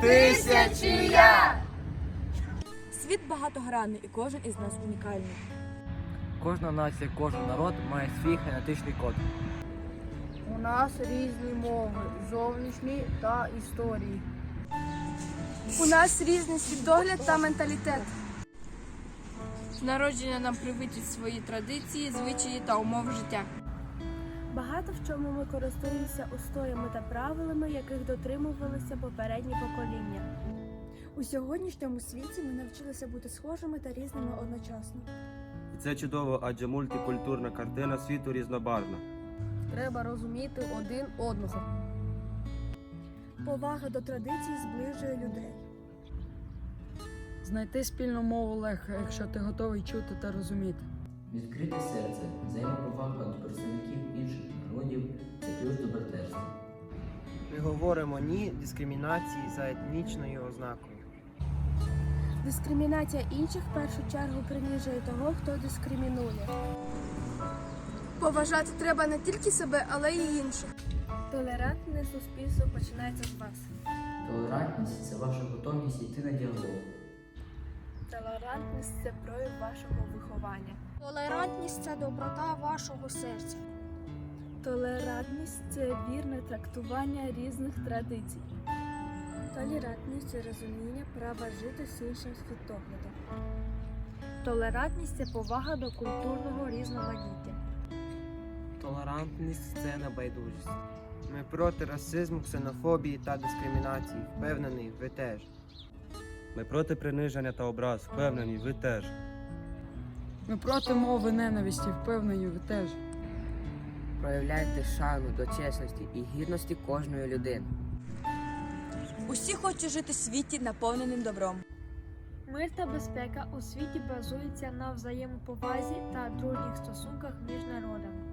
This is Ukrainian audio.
Тисячі! Світ багатогранний і кожен із нас унікальний. Кожна нація, кожен народ має свій генетичний код. У нас різні мови, зовнішні та історії. У нас різний світогляд та менталітет. Народження нам привичать свої традиції, звичаї та умови життя. Багато в чому ми користуємося устоями та правилами, яких дотримувалися попередні покоління. У сьогоднішньому світі ми навчилися бути схожими та різними одночасно. І це чудово, адже мультикультурна картина світу різнобарвна. Треба розуміти один одного. Повага до традицій зближує людей. Знайти спільну мову легко, якщо ти готовий чути та розуміти. Відкрите серце, взаємоповага до представників інших народів це ключ до братерства. Ми говоримо ні дискримінації за етнічною ознакою. Дискримінація інших в першу чергу принижує того, хто дискримінує. Поважати треба не тільки себе, але й інших. Толерантне суспільство починається з вас. Толерантність це ваша готовність йти на діалог. Толерантність це прояв вашого виховання. Толерантність це доброта вашого серця. Толерантність це вірне трактування різних традицій. Толерантність це розуміння права жити з іншим світоглядом. Толерантність це повага до культурного різноманіття. Толерантність це небайдужість. Ми проти расизму, ксенофобії та дискримінації. Впевнений, ви теж. Ми проти приниження та образ, впевнені, ви теж. Ми проти мови ненависті, впевнені, ви теж. Проявляйте шану до чесності і гідності кожної людини. Усі хочуть жити в світі, наповненим добром. Мир та безпека у світі базуються на взаємоповазі та дружніх стосунках між народами.